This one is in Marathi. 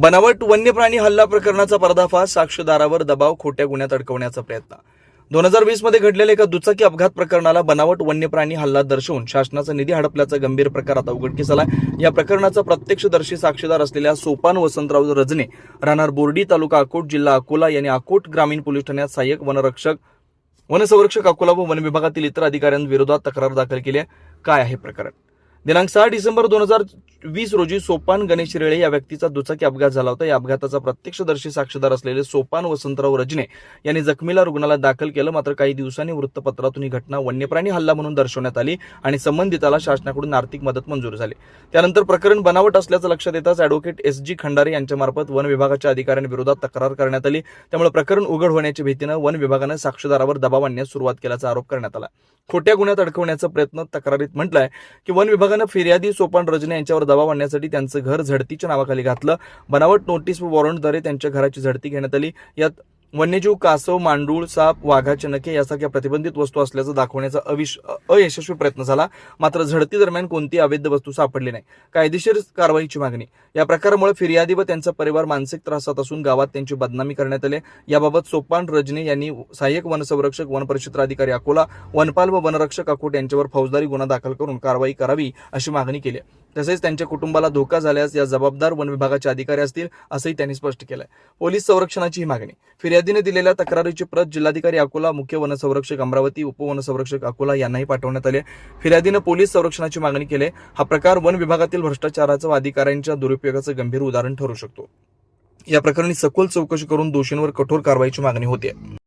बनावट वन्य प्राणी हल्ला प्रकरणाचा पर्दाफाश साक्षीदारावर दबाव खोट्या गुन्ह्यात अडकवण्याचा प्रयत्न. दोन हजार वीसमध्ये घडलेल्या एका दुचाकी अपघात प्रकरणाला बनावट वन्य प्राणी हल्ला दर्शवून शासनाचा निधी हडपल्याचा गंभीर प्रकार आता उघडकीस आला या प्रकरणाचा प्रत्यक्षदर्शी साक्षीदार असलेल्या सोपान वसंतराव रजने राहणार बोर्डी तालुका अकोट जिल्हा अकोला यांनी अकोट ग्रामीण पोलीस ठाण्यात सहाय्यक वनरक्षक वनसंरक्षक अकोला व वन विभागातील इतर अधिकाऱ्यांविरोधात तक्रार दाखल केली आहे. काय आहे प्रकरण? दिनांक सहा डिसेंबर दोन हजार वीस रोजी सोपान गणेश रेळे या व्यक्तीचा दुचाकी अपघात झाला होता. या अपघाताचा प्रत्यक्षदर्शी साक्षीदार असलेले सोपान वसंतराव रजने यांनी जखमीला रुग्णालयात दाखल केलं. मात्र काही दिवसांनी वृत्तपत्रातून ही घटना वन्यप्राणी हल्ला म्हणून दर्शवण्यात आली आणि संबंधिताला शासनाकडून आर्थिक मदत मंजूर झाली. त्यानंतर प्रकरण बनावट असल्याचं लक्षात येताच अॅडव्होकेट एस जी खंडारे यांच्यामार्फत वन विभागाच्या अधिकाऱ्यांविरोधात तक्रार करण्यात आली. त्यामुळे प्रकरण उघड होण्याच्या भीतीनं वन विभागानं साक्षीदारावर दबाव आणण्यास सुरुवात केल्याचा आरोप करण्यात आला. खोट्या गुन्ह्यात अडकवण्याचा प्रयत्न तक्रारीत म्हटलंय की वन विभागानं फिर्यादी सोपान रजने यांच्यावर दबाव आणण्यासाठी त्यांचं घर झडतीच्या नावाखाली घातलं. बनावट नोटीस व वॉरंटद्वारे त्यांच्या घराची झडती घेण्यात आली. यात वन्यजीव कासव मांडूळ साप वाघाचे नखे यासारख्या प्रतिबंधित वस्तू असल्याचं दाखवण्याचा अविश अयशस्वी प्रयत्न झाला. मात्र झडती दरम्यान कोणती अवैध वस्तू सापडली नाही. कायदेशीर कारवाईची मागणी. या प्रकारामुळे फिर्यादी व त्यांचा परिवार मानसिक त्रासात असून गावात त्यांची बदनामी करण्यात आली याबाबत सोपान रजने यांनी सहाय्यक वनसंरक्षक वनपरिक्षेत्र अधिकारी अकोला वनपाल व वनरक्षक अकोट यांच्यावर फौजदारी गुन्हा दाखल करून कारवाई करावी अशी मागणी केली आहे. तसेच त्यांच्या कुटुंबाला धोका झाल्यास या जबाबदार वन विभागाचे अधिकारी असतील असंही त्यांनी स्पष्ट केलंय. पोलीस संरक्षणाची ही मागणी. फिर्यादीने दिलेल्या तक्रारीची प्रत जिल्हाधिकारी अकोला मुख्य वनसंरक्षक अमरावती उपवनसंरक्षक अकोला यांनाही पाठवण्यात आले फिर्यादीने फिर्यादीनं पोलीस संरक्षणाची मागणी केली हा प्रकार वन विभागातील भ्रष्टाचाराचं व अधिकाऱ्यांच्या दुरुपयोगाचं गंभीर उदाहरण ठरू शकतो. या प्रकरणी सखोल चौकशी करून दोषींवर कठोर कारवाईची मागणी होते